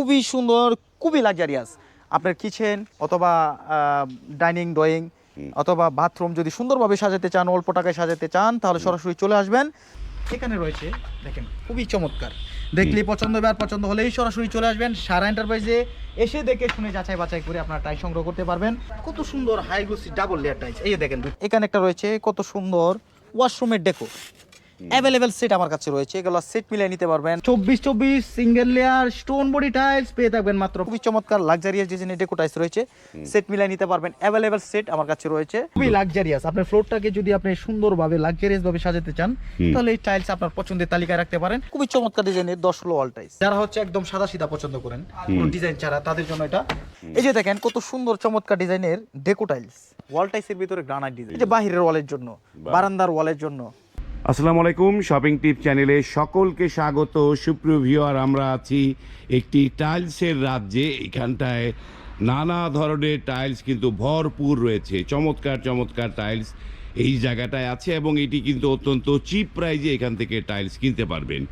খুবই সুন্দর খুবই লাক্সারিয়াস আপনার কিচেন অথবা ডাইনিং ড্রয়িং অথবা বাথরুম যদি সুন্দরভাবে সাজাতে চান অল্প টাকায় সাজাতে চান তাহলে সরাসরি চলে আসবেন। এখানে রয়েছে দেখেন খুবই চমৎকার। দেখলেই পছন্দ হবে আর পছন্দ হলেই সরাসরি চলে আসবেন সারা এন্টারপ্রাইজে এসে দেখে শুনে যাচাই বাছাই করে আপনার টাই সংগ্রহ করতে পারবেন। কত সুন্দর high glossy double layer tiles এই দেখেন এখানে একটা রয়েছে কত সুন্দর ওয়াশরুমের ডেকো অ্যাভেলেবেল সেট আমার কাছে রয়েছে। এগুলো সেট মিলিয়ে নিতে পারবেন। চব্বিশ চব্বিশ single layer stone body tiles পেয়ে থাকবেন মাত্র। খুবই চমৎকার লাক্সারিয়াস ডিজাইনের ডেকো টাইলস রয়েছে সেট মিলিয়ে নিতে পারবেন। অ্যাভেলেবেল সেট আমার কাছে রয়েছে। খুবই লাক্সারিয়াস আপনার ফ্লোরটাকে যদি আপনি সুন্দরভাবে লাক্সারিয়াস ভাবে সাজাতে চান তাহলে এই টাইলস আপনার পছন্দের তালিকায় রাখতে পারেন। খুবই চমৎকার ডিজাইনের দশ লো অল টাইলস যারা হচ্ছে একদম সাদা সিধা পছন্দ করেন ডিজাইন ছাড়া তাদের জন্য এটা। এই যে দেখেন কত সুন্দর চমৎকার ডিজাইনের ডেকো টাইলস ওয়াল টাইলসের ভিতরে গ্রানাইট ডিজাইন এই যে বাহিরের ওয়ালের জন্য বারান্দার ওয়ালের জন্য। আসসালামু আলাইকুম শপিং টিপ চ্যানেলে সকলকে স্বাগত। সুপ্রিয় ভিউয়ার আমরা আছি একটি টাইলসের রাজ্যে। এখানটায় নানা ধরনের টাইলস কিন্তু ভরপুর রয়েছে। চমৎকার চমৎকার টাইলস এই জায়গাটায় আছে এবং এটি কিন্তু অত্যন্ত চিপ প্রাইজে এখান থেকে টাইলস কিনতে পারবেন।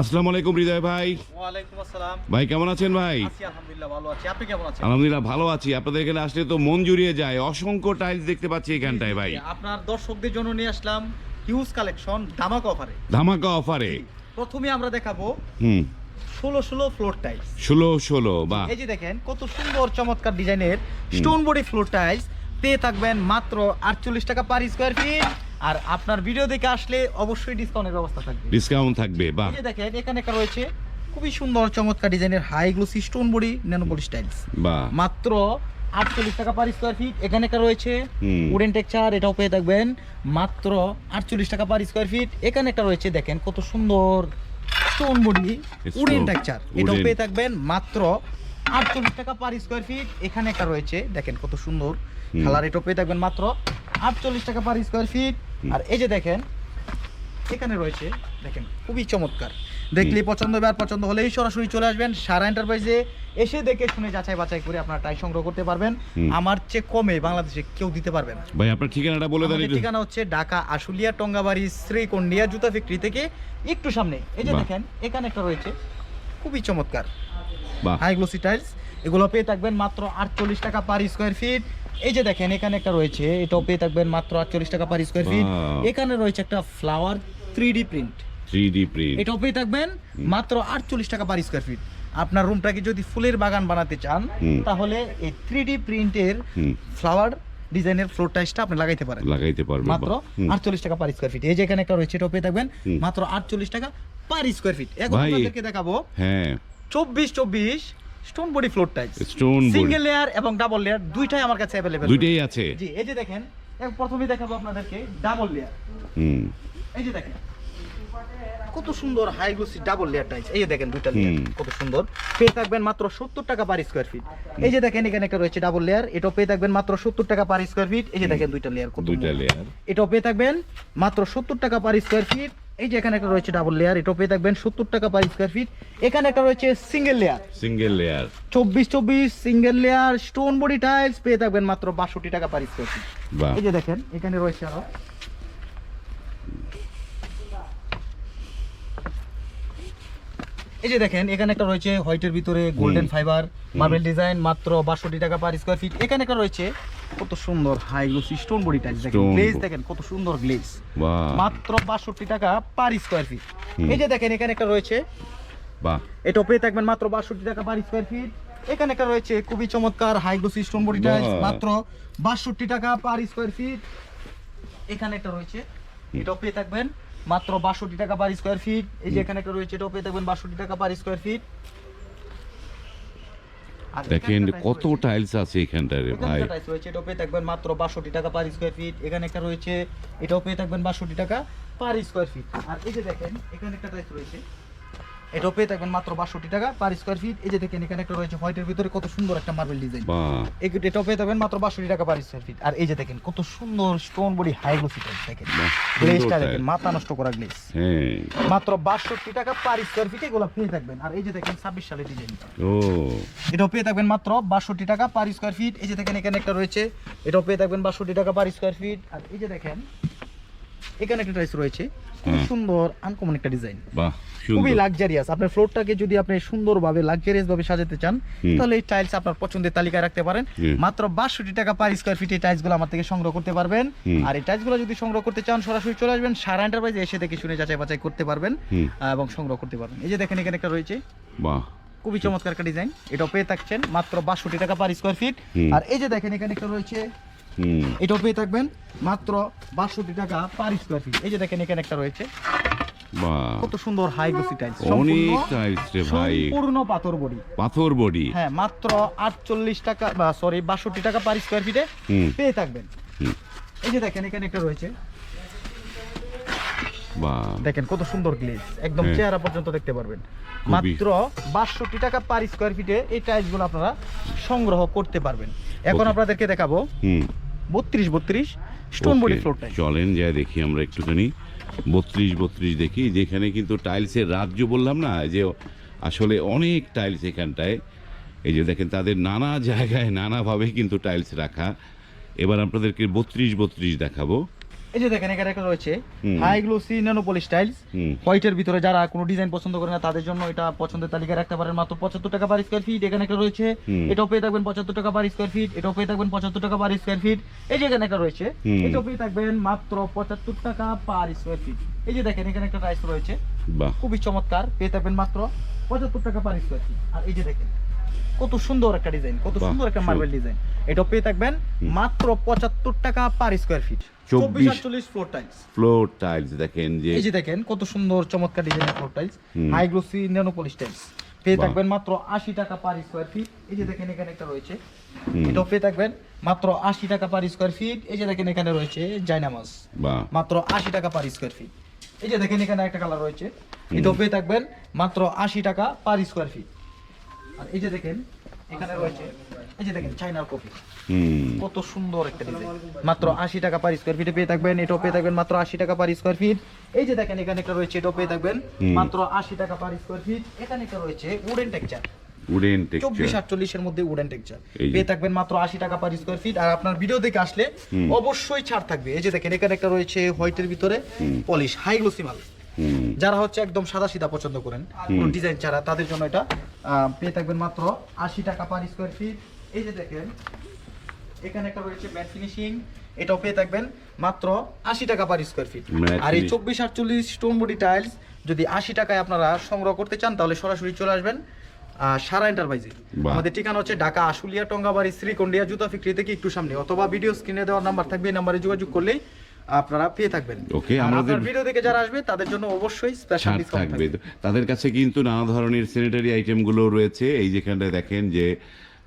আসসালামু আলাইকুম হৃদয় ভাই। ওয়ালাইকুম আসসালাম। ভাই কেমন আছেন ভাই? আছি আলহামদুলিল্লাহ ভালো আছি। আপনি কেমন আছেন? আলহামদুলিল্লাহ ভালো আছি। আপনাদের এখানে আসলে তো মন জুড়িয়ে যায়। অসংখ্য টাইলস দেখতে পাচ্ছি এখানটায় ভাই। আপনার দর্শকদের জন্য নিয়ে আসলাম। হিউজ কালেকশন ধামাক অফারে ধামাকা অফারে প্রথমে আমরা দেখাবো হুম। ষোলো ষোলো ফ্লোর টাইলস ষোলো ষোলো বা এই যে দেখেন কত সুন্দর চমৎকার ডিজাইনের স্টোন বডি ফ্লোর টাইলস পেয়ে থাকবেন মাত্র আটচল্লিশ টাকা পার স্কোয়ার ফিট আর আপনার ভিডিও দেখে আসলে অবশ্যই ডিসকাউন্টের ব্যবস্থা থাকবে। ডিসকাউন্ট থাকবে বাহ। এই যে দেখেন এখানে একটা রয়েছে খুবই সুন্দর চমৎকার ডিজাইনের high glossy stone body nanopolish tiles বাহ। মাত্র আটচল্লিশ টাকা পার স্কোয়ার ফিট এখানে একটা রয়েছে। উডেন টেক্সচার এটাও পেয়ে থাকবেন। মাত্র আটচল্লিশ টাকা পার স্কোয়ার ফিট এখানে একটা রয়েছে দেখেন কত সুন্দর স্টোন বডি উডেন টেক্সচার এটাও পেয়ে থাকবেন মাত্র আটচল্লিশ টাকা পার স্কোয়ার ফিট এখানে একটা রয়েছে দেখেন কত সুন্দর। কালার এটাও পেয়ে থাকবেন মাত্র আটচল্লিশ টাকা পার স্কোয়ার ফিট আর এই যে দেখেন এখানে রয়েছে দেখেন খুবই চমৎকার। দেখলেই পছন্দ হবে আর পছন্দ হলেই সরাসরি চলে আসবেন সারা এন্টারপ্রাইজে এসে দেখে শুনে যাচাই বাছাই করে আপনার টাই সংগ্রহ করতে পারবেন। আমার চেয়ে কমে বাংলাদেশে কেউ দিতে পারবে না। ভাই আপনার ঠিকানাটা বলে দেন ঠিকানা হচ্ছে ঢাকা আশুলিয়া টঙ্গাবাড়ি শ্রীকন্ডিয়া জুতা ফ্যাক্টরি থেকে একটু সামনে। এই যে দেখেন এখানে একটা রয়েছে। খুবই চমৎকার। বাহ। হাই গ্লোসি টাইলস এগুলো পেয়ে থাকবেন মাত্র আটচল্লিশ টাকা পার স্কোয়ার ফিট এই যে দেখেন এখানে একটা রয়েছে। এটাও পেয়ে থাকবেন মাত্র আটচল্লিশ টাকা পার স্কোয়ার ফিট এখানে রয়েছে একটা flower three D print three D print. এটাও পেয়ে থাকবেন মাত্র আটচল্লিশ টাকা পার স্কোয়ার ফিট আপনার রুমটাকে যদি ফুলের বাগান বানাতে চান তাহলে এই থ্রি ডি প্রিন্টের ফ্লাওয়ার ডিজাইনের ফ্লোর টাইসটা আপনি লাগাইতে পারেন। লাগাইতে পারবে মাত্র বাহ। হুম। আটচল্লিশ টাকা পার স্কোয়ার ফিট এই যে এখানে একটা রয়েছে এটাও পেয়ে থাকবেন মাত্র আটচল্লিশ টাকা পার স্কোয়ার ফিট এখন। আপনাদেরকে দেখাবো হ্যাঁ। চব্বিশ চব্বিশ stone body floor tiles stone single layer এবং ডাবল লেয়ার দুইটাই আমার কাছে অ্যাভেলেবেল দুইটাই আছে। জি এই যে দেখেন এক প্রথমে দেখাবো আপনাদেরকে ডাবল লেয়ার হুম। এই যে দেখেন কত সুন্দর high glossy double layer tiles এই যে দেখেন দুইটা লেয়ার কত সুন্দর। পেয়ে থাকবেন মাত্র সত্তর টাকা পার স্কোয়ার ফিট এই যে দেখেন এখানে একটা রয়েছে ডাবল লেয়ার এটাও পেয়ে থাকবেন মাত্র সত্তর টাকা পার স্কোয়ার ফিট এই যে দেখেন দুইটা লেয়ার কত দুইটা লেয়ার এটাও পেয়ে থাকবেন মাত্র সত্তর টাকা পার স্কোয়ার ফিট এই যে এখানে একটা রয়েছে ডাবল লেয়ার এটাও পেয়ে থাকবেন সত্তর টাকা পার স্কোয়ার ফিট এখানে একটা রয়েছে সিঙ্গেল লেয়ার সিঙ্গেল লেয়ার চব্বিশ চব্বিশ single layer stone body tiles পেয়ে থাকবেন মাত্র বাষট্টি টাকা পার স্কোয়ার ফিট এই যে দেখেন এখানে রয়েছে আরও। এই যে দেখেন এখানে একটা রয়েছে হোয়াইটের ভিতরে গোল্ডেন ফাইবার মার্বেল ডিজাইন মাত্র বাষট্টি টাকা পার স্কোয়ার ফিট এখানে একটা রয়েছে কত সুন্দর high glossy stone body tiles দেখেন গ্লেজ দেখেন কত সুন্দর গ্লেজ মাত্র বাষট্টি টাকা পার স্কোয়ার ফিট এই যে দেখেন এখানে একটা রয়েছে বাহ। এটা পেয়ে থাকবেন মাত্র বাষট্টি টাকা পার স্কোয়ার ফিট এখানে একটা রয়েছে খুবই চমৎকার high glossy stone body tiles মাত্র বাষট্টি টাকা পার স্কোয়ার ফিট এখানে একটা রয়েছে এটাও পেয়ে থাকবেন মাত্র বাষট্টি টাকা পার স্কোয়ার ফিট এই যে এখানে একটা রয়েছে এটাও পেয়ে থাকবেন বাষট্টি টাকা পার স্কোয়ার ফিট দেখেন কত। টাইলস আছে এখানটারে ভাই। এটাও পেয়ে থাকবেন মাত্র বাষট্টি টাকা পার স্কোয়ার ফিট এখানে একটা রয়েছে এটাও পেয়ে থাকবেন বাষট্টি টাকা পার স্কোয়ার ফিট আর এই যে দেখেন এখানে একটা টাইলস রয়েছে। এটাও পেয়ে থাকবেন মাত্র বাষট্টি টাকা পার স্কোয়ার ফিট এই যে দেখেন এখানে একটা রয়েছে হোয়াইটের ভিতরে কত সুন্দর একটা মার্বেল ডিজাইন এটাও পেয়ে থাকবেন মাত্র বাষট্টি টাকা পার স্কোয়ার ফিট আর এই যে দেখেন কত সুন্দর স্টোন বডি হাই গ্লোসি দেখেন সুন্দর দেখেন মাথা নষ্ট করা গ্লেজ হ্যাঁ। মাত্র বাষট্টি টাকা পার স্কোয়ার ফিট এগুলো পেয়ে থাকবেন। আর এই যে দেখেন ছাব্বিশ সালের ডিজাইন এটাও পেয়ে থাকবেন মাত্র বাষট্টি টাকা পার স্কোয়ার ফিট এই যে দেখেন এখানে একটা রয়েছে এটাও পেয়ে থাকবেন বাষট্টি টাকা পার স্কোয়ার ফিট আর এই যে দেখেন এখানে একটা টাইলস রয়েছে। খুব সুন্দর আনকমন একটা ডিজাইন খুবই লাক্সারিয়াস আপনার ফ্লোরটাকে যদি আপনি সুন্দরভাবে লাক্সারিয়াস ভাবে সাজাতে চান তাহলে এই টাইলস আপনার পছন্দের তালিকায় রাখতে পারেন। মাত্র বাষট্টি টাকা পার স্কোয়ার ফিট এই টাইলসগুলো আমার থেকে সংগ্রহ করতে পারবেন। আর এই টাইলসগুলো যদি সংগ্রহ করতে চান সরাসরি চলে আসবেন সারা এন্টারপ্রাইজে এসে দেখে শুনে যাচাই বাছাই করতে পারবেন এবং সংগ্রহ করতে পারবেন। এই যে দেখেন এখানে একটা রয়েছে। বাহ। খুবই চমৎকার একটা ডিজাইন এটাও পেয়ে থাকছেন মাত্র বাষট্টি টাকা পার স্কোয়ার ফিট আর এই যে দেখেন এখানে একটা রয়েছে এটাও পেয়ে থাকবেন মাত্র বাষট্টি টাকা পার স্কোয়ার ফিট এই যে দেখেন এখানে একটা রয়েছে। কত সুন্দর হাই গ্লোসি টাইলস অনেক টাইলস রে ভাই। সম্পূর্ণ পাথর বডি। পাথর বডি। হ্যাঁ মাত্র আটচল্লিশ টাকা বা সরি বাষট্টি টাকা পার স্কোয়ার ফিটে পেয়ে থাকবেন। এই যে দেখেন এখানে একটা রয়েছে। বাহ। দেখেন কত সুন্দর গ্লেজ একদম হ্যাঁ। চেহারা পর্যন্ত দেখতে পারবেন। মাত্র বাষট্টি টাকা পার স্কোয়ার ফিটে এই টাইলসগুলো আপনারা সংগ্রহ করতে পারবেন। এখন আপনাদেরকে দেখাবো বত্রিশ বত্রিশ স্টোন বডি ফ্লোর টাইল চলেন যা দেখি আমরা একটুখানি। বত্রিশ বত্রিশ দেখি যেখানে কিন্তু টাইলসের রাজ্য বললাম না যে আসলে অনেক টাইলস এখানটায়। এই যে দেখেন তাদের নানা জায়গায় নানাভাবে কিন্তু টাইলস রাখা। এবার আপনাদেরকে বত্রিশ বত্রিশ দেখাবো। এই যে দেখেন এখানে রয়েছে হাই গ্লোসি হোয়াইটের ভিতরে যারা কোনো ডিজাইন পছন্দ করে না তাদের জন্য এটা পছন্দের তালিকায় রাখতে পারেন। মাত্র পঁচাত্তর টাকা পার স্কোয়ার ফিট এখানে একটা রয়েছে এটাও পেয়ে থাকবেন পঁচাত্তর টাকা পার স্কোয়ার ফিট এটাও পেয়ে থাকবেন পঁচাত্তর টাকা পার স্কোয়ার ফিট এই যে এখানে একটা রয়েছে। এটাও পেয়ে থাকবেন মাত্র পঁচাত্তর টাকা পার স্কোয়ার ফিট এই যে দেখেন এখানে একটা টাইলস রয়েছে। খুবই চমৎকার। পেয়ে থাকবেন মাত্র পঁচাত্তর টাকা পার স্কোয়ার ফিট আর এই যে দেখেন কত সুন্দর একটা ডিজাইন কত সুন্দর একটা মার্বেল ডিজাইন এটাও পেয়ে থাকবেন মাত্র পঁচাত্তর টাকা পার স্কোয়ার ফিট চব্বিশ 24 আটচল্লিশ ফ্লোর টাইলস ফ্লোর টাইলস দেখেন যে এই যে দেখেন কত সুন্দর চমৎকার ডিজাইনের floor tiles high glossy nano polish tiles পেয়ে থাকবেন মাত্র আশি টাকা পার স্কোয়ার ফিট এই যে দেখেন এখানে একটা রয়েছে। এটাও পেয়ে থাকবেন মাত্র আশি টাকা পার স্কোয়ার ফিট এই যে দেখেন এখানে রয়েছে জাইনামাস বাহ। মাত্র আশি টাকা পার স্কোয়ার ফিট এই যে দেখেন এখানে একটা কালার রয়েছে। এটাও পেয়ে থাকবেন মাত্র আশি টাকা পার স্কোয়ার ফিট আর এই যে দেখেন এখানে রয়েছে এই যে দেখেন চাইনার কপি কত সুন্দর একটা ডিজাইন মাত্র আশি টাকা পার স্কোয়ার ফিটে পেয়ে থাকবেন এটাও পেয়ে থাকবেন মাত্র আশি টাকা পার স্কোয়ার ফিট এই যে দেখেন এখানে একটা রয়েছে এটাও পেয়ে থাকবেন মাত্র আশি টাকা পার স্কোয়ার ফিট এখানে একটা রয়েছে উডেন টেক্সচার উডেন মধ্যে উডেন টেক্সচার পেয়ে থাকবেন মাত্র আশি টাকা পার স্কোয়ার ফিট আর আপনার ভিডিও দেখে আসলে অবশ্যই ছাড় থাকবে। এই যে দেখেন এখানে একটা রয়েছে হোয়াইটের ভিতরে পলিশ হাই গ্লোসি মাল। যারা হচ্ছে একদম সাদা সিধা পছন্দ করেন কোনো ডিজাইন ছাড়া তাদের জন্য এটা পেয়ে থাকবেন মাত্র আশি টাকা পার স্কোয়ার ফিট এই যে দেখেন এখানে একটা রয়েছে ম্যাট ফিনিশিং এটাও পেয়ে থাকবেন মাত্র আশি টাকা পার স্কোয়ার ফিট আর এই চব্বিশ আটচল্লিশ স্টোন বডি টাইলস যদি আশি টাকায় আপনারা সংগ্রহ করতে চান তাহলে সরাসরি চলে আসবেন সারা এন্টারপ্রাইজে আমাদের ঠিকানা হচ্ছে ঢাকা আশুলিয়া টঙ্গাবাড়ি শ্রীকন্ডিয়া জুতা ফিক্রি থেকে একটু সামনে অথবা ভিডিও স্ক্রিনে দেওয়ার নাম্বার থাকবে এই নাম্বারে যোগাযোগ করলেই আপনারা পেয়ে থাকবেন। ওকে আমাদের- ভিডিও দেখে যারা আসবে তাদের জন্য অবশ্যই স্পেশাল ডিসকাউন্ট থাকবে। তাদের কাছে কিন্তু নানা ধরনের স্যানিটারি আইটেমগুলো রয়েছে। এই যেখানটায় দেখেন যে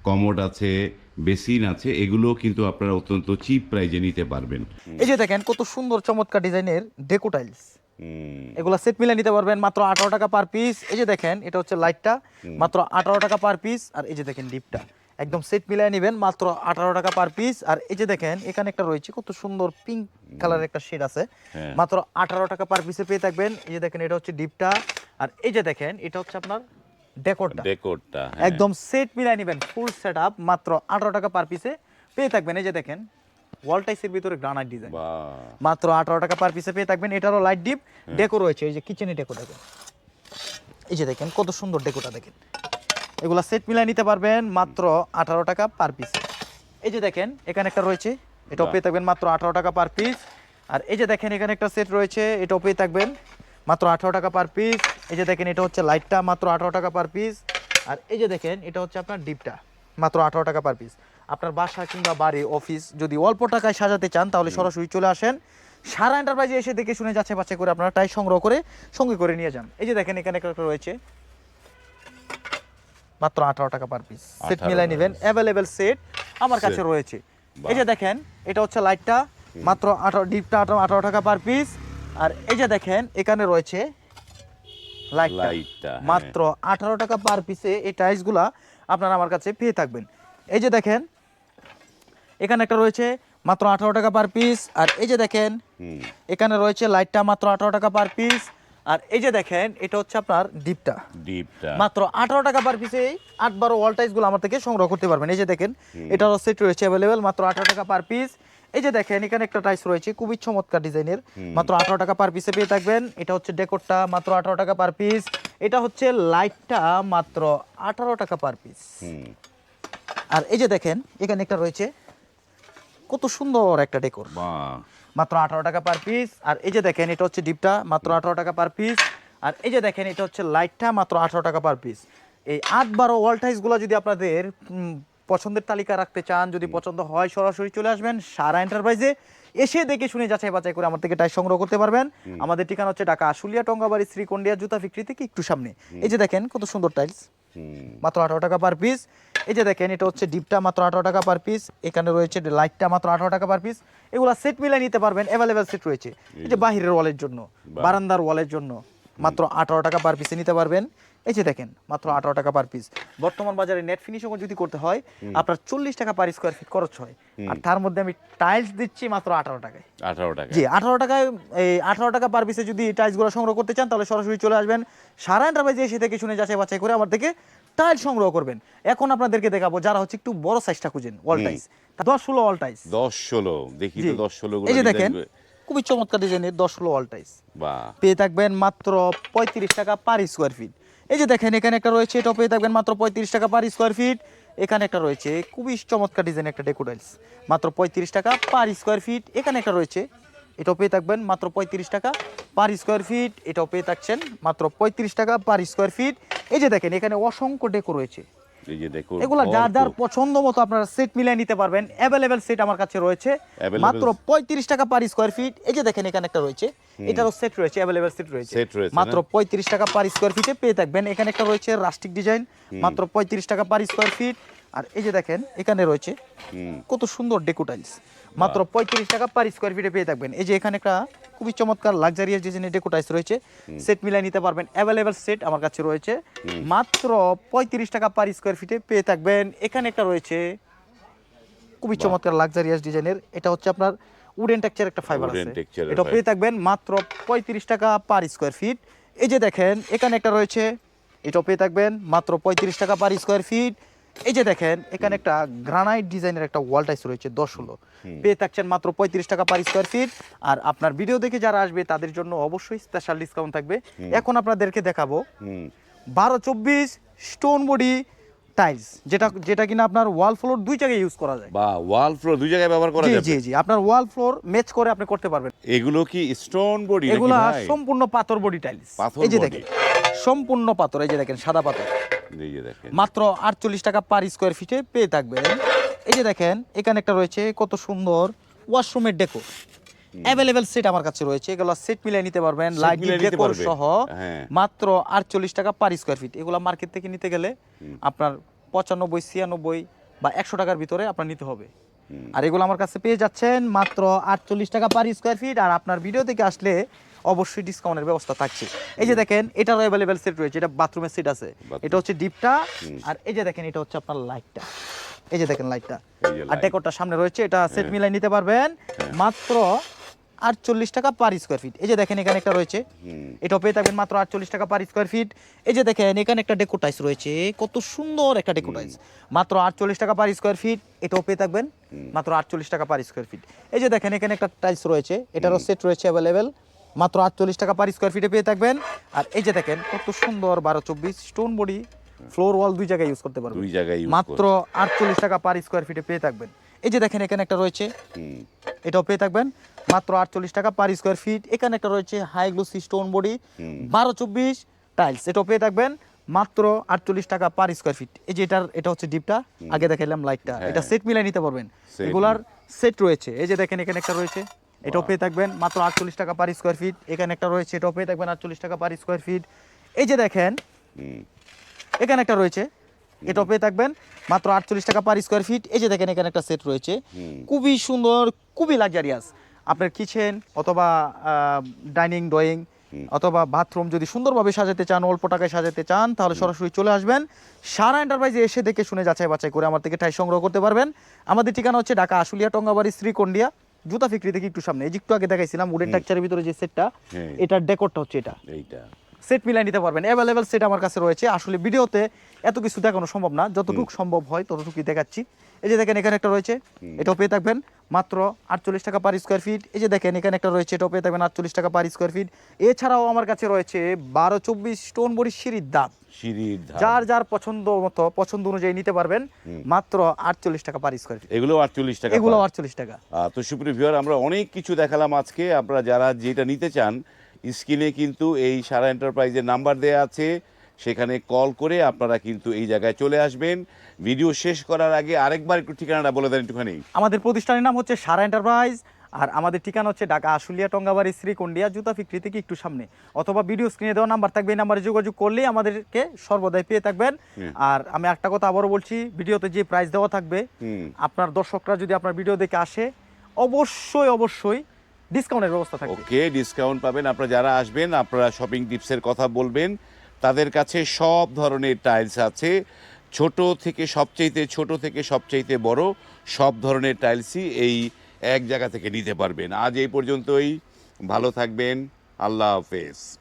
কমোড আছে বেসিন আছে এগুলো কিন্তু আপনারা অত্যন্ত চিপ প্রাইজে নিতে পারবেন। এই যে দেখেন কত সুন্দর চমৎকার ডিজাইনের ডেকো টাইলস এগুলো সেট মিলে নিতে পারবেন মাত্র আঠারো টাকা পার পিস এই যে দেখেন এটা হচ্ছে লাইটটা মাত্র আঠারো টাকা পার পিস আর এই যে দেখেন ডিপটা একদম সেট মিলিয়ে নেবেন মাত্র আঠারো টাকা পার পিস আর এই যে দেখেন এখানে একটা রয়েছে কত সুন্দর পিঙ্ক কালারের একটা শেড আছে। হ্যাঁ। মাত্র আঠারো টাকা পার পিসে পেয়ে থাকবেন। এই যে দেখেন এটা হচ্ছে ডিপটা আর এই যে দেখেন এটা হচ্ছে আপনার ডেকোরটা ডেকোরটা হ্যাঁ। একদম সেট মিলাই নেবেন ফুল সেট আপ মাত্র আঠারো টাকা পার পিসে পেয়ে থাকবেন। এই যে দেখেন ওয়াল টাইসের ভিতরে গ্রানাইট ডিজাইন মাত্র আঠারো টাকা পার পিসে পেয়ে থাকবেন। এটারও লাইট ডিপ ডেকো রয়েছে এই যে কিচেনে ডেকো দেখেন। এই যে দেখেন কত সুন্দর ডেকোটা দেখেন। এগুলা সেট মিলাই নিতে পারবেন মাত্র আঠারো টাকা পার পিস এই যে দেখেন এখানে একটা রয়েছে এটাও। পেয়ে থাকবেন মাত্র আঠারো টাকা পার পিস আর এই যে দেখেন এখানে একটা সেট রয়েছে এটাও পেয়ে থাকবেন মাত্র আঠারো টাকা পার পিস এই যে দেখেন এটা হচ্ছে লাইটটা মাত্র আঠারো টাকা পার পিস আর এই যে দেখেন এটা হচ্ছে আপনার ডিপটা মাত্র আঠারো টাকা পার পিস আপনার বাসা কিংবা বাড়ি অফিস যদি অল্প টাকায় সাজাতে চান তাহলে সরাসরি চলে আসেন। সারা এন্টারপ্রাইজে এসে দেখে শুনে যাচ্ছে বাচ্চা করে আপনারা টাই সংগ্রহ করে সঙ্গে করে নিয়ে যান। এই যে দেখেন এখানে একটা রয়েছে মাত্র আঠারো টাকা পার পিস সেট 18 মিলাই নেবেন অ্যাভেলেবেল সেট আমার কাছে রয়েছে। এই যে দেখেন এটা হচ্ছে লাইটটা মাত্র আঠারো ডিপটা আঠারো আঠারো টাকা পার পিস আর এই যে দেখেন এখানে রয়েছে লাইটটা লাইটটা হ্যাঁ। মাত্র আঠারো টাকা পার পিসে এই টাইলসগুলা আপনারা আমার কাছে পেয়ে থাকবেন। এই যে দেখেন এখানে একটা রয়েছে মাত্র আঠারো টাকা পার পিস আর এই যে দেখেন এখানে রয়েছে লাইটটা মাত্র আঠারো টাকা পার পিস আর এই যে দেখেন এটা হচ্ছে আপনার ডিপটা। ডিপটা। মাত্র আঠারো টাকা পার পিসে আট বারো ওয়াল টাইসগুলো আমার থেকে সংগ্রহ করতে পারবেন। এই যে দেখেন এটারও সেট রয়েছে অ্যাভেলেবেল মাত্র আঠারো টাকা পার পিস এই যে দেখেন এখানে একটা টাইস রয়েছে খুবই চমৎকার ডিজাইনের। মাত্র আঠারো টাকা পার পিসে পেয়ে থাকবেন। এটা হচ্ছে ডেকোরটা মাত্র আঠারো টাকা পার পিস এটা হচ্ছে লাইটটা মাত্র আঠারো টাকা পার পিস আর এই যে দেখেন এখানে একটা রয়েছে কত সুন্দর একটা ডেকোর। বাহ। মাত্র আঠারো টাকা পার পিস আর এই যে দেখেন এটা হচ্ছে ডিপটা মাত্র আঠারো টাকা পার পিস আর এই যে দেখেন এটা হচ্ছে লাইটটা মাত্র আঠারো টাকা পার পিস এই আট বারো ওয়াল টাইসগুলো যদি আপনাদের পছন্দের তালিকা রাখতে চান যদি পছন্দ হয় সরাসরি চলে আসবেন সারা এন্টারপ্রাইজে এসে দেখে শুনে যাচাই বাছাই করে আমার থেকে টাইস সংগ্রহ করতে পারবেন। আমাদের ঠিকানা হচ্ছে ঢাকা আশুলিয়া টঙ্গাবাড়ি শ্রীকন্ডিয়া জুতা ফিক্রি থেকে একটু সামনে। এই যে দেখেন কত সুন্দর টাইলস মাত্র আঠারো টাকা পার পিস এই যে দেখেন এটা হচ্ছে ডিপটা মাত্র আঠারো টাকা পার পিস এখানে রয়েছে লাইটটা মাত্র আঠারো টাকা পার পিস এগুলো সেট মিলাই নিতে পারবেন অ্যাভেলেবেল সেট রয়েছে। এই যে বাহিরের ওয়ালের জন্য বারান্দার ওয়ালের জন্য মাত্র আঠারো টাকা পার পিসে নিতে পারবেন। এই যে দেখেন মাত্র আঠারো টাকা পার পিস বর্তমান বাজারে নেট ফিনিশিং যদি করতে হয় আপনার চল্লিশ টাকা পার স্কোয়ার ফিট খরচ হয়। আর তার মধ্যে আমি টাইলস দিচ্ছি মাত্র আঠারো টাকায়। আঠারো টাকা জি আঠারো টাকায় এই আঠারো টাকা পার পিসে যদি টাইলসগুলো সংগ্রহ করতে চান তাহলে সরাসরি চলে আসবেন। সারা এন্টারপ্রাইজে এসে থেকে শুনে যাচাই বাছাই করে আমার থেকে টাইলস সংগ্রহ করবেন। এখন আপনাদেরকে দেখাবো যারা হচ্ছে একটু বড় সাইজটা খুঁজেন ওয়াল টাইলস দশ ষোলো ওয়াল টাইলস দশ ষোলো দেখি তো দশ ষোলো এই যে দেখেন খুবই চমৎকার ডিজাইনের দশ ষোলো ওয়াল টাইলস বাহ। পেয়ে থাকবেন মাত্র পঁয়ত্রিশ টাকা পার স্কোয়ার ফিট এই যে দেখেন এখানে একটা রয়েছে এটাও পেয়ে থাকবেন মাত্র পঁয়ত্রিশ টাকা পার স্কোয়ার ফিট এখানে একটা রয়েছে খুবই চমৎকার ডিজাইন একটা ডেকোটাইলস মাত্র পঁয়ত্রিশ টাকা পার স্কোয়ার ফিট এখানে একটা রয়েছে এটাও পেয়ে থাকবেন মাত্র পঁয়ত্রিশ টাকা পার স্কোয়ার ফিট এটাও পেয়ে থাকছেন মাত্র পঁয়ত্রিশ টাকা পার স্কোয়ার ফিট এই যে দেখেন এখানে অসংখ্য ডেকো রয়েছে। এই যে দেখো এগুলো যার যার পছন্দ মতো আপনারা সেট মিলিয়ে নিতে পারবেন। অ্যাভেলেবেল সেট আমার কাছে রয়েছে। মাত্র পঁয়ত্রিশ টাকা পার স্কোয়ার ফিট এই যে দেখেন এখানে একটা রয়েছে। এটারও সেট রয়েছে অ্যাভেলেবেল সেট রয়েছে। মাত্র না? পঁয়ত্রিশ টাকা পার স্কোয়ার ফিটে পেয়ে থাকবেন। এখানে একটা রয়েছে রাস্টিক ডিজাইন মাত্র পঁয়ত্রিশ টাকা পার স্কোয়ার ফিট আর এই যে দেখেন এখানে রয়েছে কত সুন্দর ডেকোটাইলস মাত্র পঁয়ত্রিশ টাকা পার স্কোয়ার ফিটে পেয়ে থাকবেন। এই যে এখানে একটা খুবই চমৎকার লাক্সারিয়াস ডিজাইনের ডেকোটাইলস রয়েছে সেট মিলাই নিতে পারবেন। অ্যাভেলেবেল সেট আমার কাছে রয়েছে। মাত্র পঁয়ত্রিশ টাকা পার স্কোয়ার ফিটে পেয়ে থাকবেন। এখানে একটা রয়েছে খুবই চমৎকার লাক্সারিয়াস ডিজাইনের এটা হচ্ছে আপনার উডেন টেক্সচার একটা ফাইবার আছে। এটা পেয়ে থাকবেন মাত্র পঁয়ত্রিশ টাকা পার স্কোয়ার ফিট এই যে দেখেন এখানে একটা রয়েছে এটাও পেয়ে থাকবেন মাত্র পঁয়ত্রিশ টাকা পার স্কোয়ার ফিট এই যে দেখেন এখানে একটা গ্রানাইট ডিজাইনের একটা ওয়াল টাইস রয়েছে দশ ষোলো। পেয়ে থাকছেন মাত্র পঁয়ত্রিশ টাকা পার স্কোয়ার ফিট আর আপনার ভিডিও দেখে যারা আসবে তাদের জন্য অবশ্যই স্পেশাল ডিসকাউন্ট থাকবে। এখন আপনাদেরকে দেখাবো বারো চব্বিশ স্টোন বডি টাইলস যেটা যেটা কিনা আপনার ওয়াল ফ্লোর দুই জায়গায় ইউজ করা যায়। বা ওয়াল ফ্লোর দুই জায়গায় ব্যবহার করা যাবে। জি জি। আপনার ওয়াল ফ্লোর ম্যাচ করে আপনি করতে পারবেন। এগুলো কি স্টোন বডি এগুলা সম্পূর্ণ পাথর বডি টাইলস এই যে দেখেন সম্পূর্ণ পাথর এই যে দেখেন সাদা পাথর। মাত্র আটচল্লিশ টাকা পার স্কোয়ার ফিটে পেয়ে থাকবেন। এই যে দেখেন এখানে একটা রয়েছে কত সুন্দর ওয়াশরুমের ডেকো অ্যাভেলেবেল সেট আমার কাছে রয়েছে এগুলো সেট মিলিয়ে নিতে পারবেন লাইট ডেকোর সহ হ্যাঁ। মাত্র আটচল্লিশ টাকা পার স্কোয়ার ফিট এগুলো মার্কেট থেকে নিতে গেলে আপনার পঁচানব্বই ছিয়ানব্বই বা একশো টাকার ভিতরে আপনার নিতে হবে। আর এগুলো আমার কাছে পেয়ে যাচ্ছেন মাত্র আটচল্লিশ টাকা পার স্কোয়ার ফিট আর আপনার ভিডিও থেকে আসলে অবশ্যই ডিসকাউন্টের ব্যবস্থা থাকছে। এই যে দেখেন এটারও অ্যাভেলেবেল সেট রয়েছে এটা বাথরুমের সেট আছে। এটা হচ্ছে ডিপটা আর এই যে দেখেন এটা হচ্ছে আপনার লাইটটা এই যে দেখেন লাইটটা আর। ডেকোরটা সামনে রয়েছে এটা সেট মিলাই নিতে পারবেন। মাত্র আটচল্লিশ টাকা পার স্কোয়ার ফিট এই যে দেখেন এখানে একটা রয়েছে। এটাও পেয়ে থাকবেন মাত্র আটচল্লিশ টাকা পার স্কোয়ার ফিট এই যে দেখেন এখানে একটা ডেকোটাইস রয়েছে। কত সুন্দর একটা ডেকোটাইস মাত্র আটচল্লিশ টাকা পার স্কোয়ার ফিট এটাও পেয়ে থাকবেন মাত্র আটচল্লিশ টাকা পার স্কোয়ার ফিট এই যে দেখেন এখানে একটা টাইলস রয়েছে। এটারও সেট রয়েছে অ্যাভেলেবেল মাত্র আটচল্লিশ টাকা পার স্কোয়ার ফিটে পেয়ে থাকবেন। আর এই যে দেখেন কত সুন্দর বারো চব্বিশ স্টোন বডি ফ্লোর ওয়াল দুই জায়গায় ইউজ করতে পারবেন। দুই জায়গায় মাত্র আটচল্লিশ টাকা পার স্কোয়ার ফিটে পেয়ে থাকবেন। এই যে দেখেন এখানে একটা রয়েছে। এটাও পেয়ে থাকবেন। মাত্র আটচল্লিশ টাকা পার স্কোয়ার ফিট এখানে একটা রয়েছে হাই গ্লোসি স্টোন বডি বারো চব্বিশ টাইলস এটাও পেয়ে থাকবেন। মাত্র আটচল্লিশ টাকা পার স্কোয়ার ফিট এই যে এটার এটা হচ্ছে ডিপটা আগে দেখাইলাম লাইটটা এটা সেট মিলাই নিতে পারবেন। এগুলার সেট রয়েছে। এই যে দেখেন এখানে একটা রয়েছে। এটাও পেয়ে থাকবেন মাত্র আটচল্লিশ টাকা পার স্কোয়ার ফিট এখানে একটা রয়েছে এটাও পেয়ে থাকবেন আটচল্লিশ টাকা পার স্কোয়ার ফিট এই যে দেখেন এখানে একটা রয়েছে এটাও পেয়ে থাকবেন মাত্র আটচল্লিশ টাকা পার স্কোয়ার ফিট এই যে দেখেন এখানে একটা সেট রয়েছে। খুবই সুন্দর খুবই লাক্সারিয়াস আপনার কিচেন অথবা ডাইনিং ড্রয়িং অথবা বাথরুম যদি সুন্দরভাবে সাজাতে চান অল্প টাকায় সাজাতে চান তাহলে সরাসরি চলে আসবেন। সারা এন্টারপ্রাইজে এসে দেখে শুনে যাচাই বাছাই করে আমার থেকে ঠাই সংগ্রহ করতে পারবেন। আমাদের ঠিকানা হচ্ছে ঢাকা আশুলিয়া টঙ্গাবাড়ি শ্রীকন্ডিয়া জুতা ফিক্রি দেখি একটু সামনে। এই যে একটু আগে দেখাইছিলাম উডেন টাকচারের ভিতরে যে সেটটা। এটার ডেকোরটা হচ্ছে এটা। এইটা। সেট মিলাই নিতে পারবেন। অ্যাভেলেবেল সেট আমার কাছে রয়েছে। আসলে ভিডিওতে এত কিছু দেখানো সম্ভব না। যতটুকু সম্ভব হয় ততটুকুই দেখাচ্ছি। এই যে দেখেন এখানে একটা রয়েছে এটাও পেয়ে থাকবেন মাত্র আটচল্লিশ টাকা পার স্কোয়ার ফিট এই যে দেখেন এখানে একটা রয়েছে এটাও পেয়ে থাকবেন আটচল্লিশ টাকা পার স্কোয়ার ফিট এছাড়াও আমার কাছে রয়েছে বারো চব্বিশ স্টোন বড়ি সিঁড়ির দাম। সিঁড়ির যার যার পছন্দ মতো পছন্দ অনুযায়ী নিতে পারবেন মাত্র আটচল্লিশ টাকা পার স্কোয়ার ফিট এগুলো আটচল্লিশ টাকা এগুলো আটচল্লিশ টাকা। তো সুপ্রিয় ভিউয়ার আমরা অনেক কিছু দেখালাম আজকে। আপনারা যারা যেটা নিতে চান স্ক্রিনে কিন্তু এই সারা এন্টারপ্রাইজের নাম্বার দেওয়া আছে। সেখানে কল করে আপনারা কিন্তু এই জায়গায় চলে আসবেন। ভিডিও শেষ করার আগে আরেকবার একটু ঠিকানাটা বলে দেন একটুখানি। আমাদের প্রতিষ্ঠানের নাম হচ্ছে সারা এন্টারপ্রাইজ আর আমাদের ঠিকানা হচ্ছে ঢাকা আশুলিয়া টঙ্গাবাড়ি শ্রীকুন্ডিয়া জুতা ফিক্রি থেকে একটু সামনে। অথবা ভিডিও স্ক্রিনে দেওয়া নাম্বার থাকবে এই নাম্বারে যোগাযোগ করলেই আমাদেরকে সর্বদাই পেয়ে থাকবেন। আর আমি একটা কথা আবারও বলছি ভিডিওতে যে প্রাইস দেওয়া থাকবে আপনার দর্শকরা যদি আপনার ভিডিও দেখে আসে অবশ্যই অবশ্যই ডিসকাউন্টের ব্যবস্থা থাকবে। ওকে ডিসকাউন্ট পাবেন। আপনারা যারা আসবেন আপনারা শপিং টিপসের কথা বলবেন। তাদের কাছে সব ধরনের টাইলস আছে। ছোট থেকে সবচাইতে, ছোট থেকে সবচাইতে বড় সব ধরনের টাইলসই এই এক জায়গা থেকে নিতে পারবেন। আজ এই পর্যন্তই। ভালো থাকবেন। আল্লাহ হাফেজ।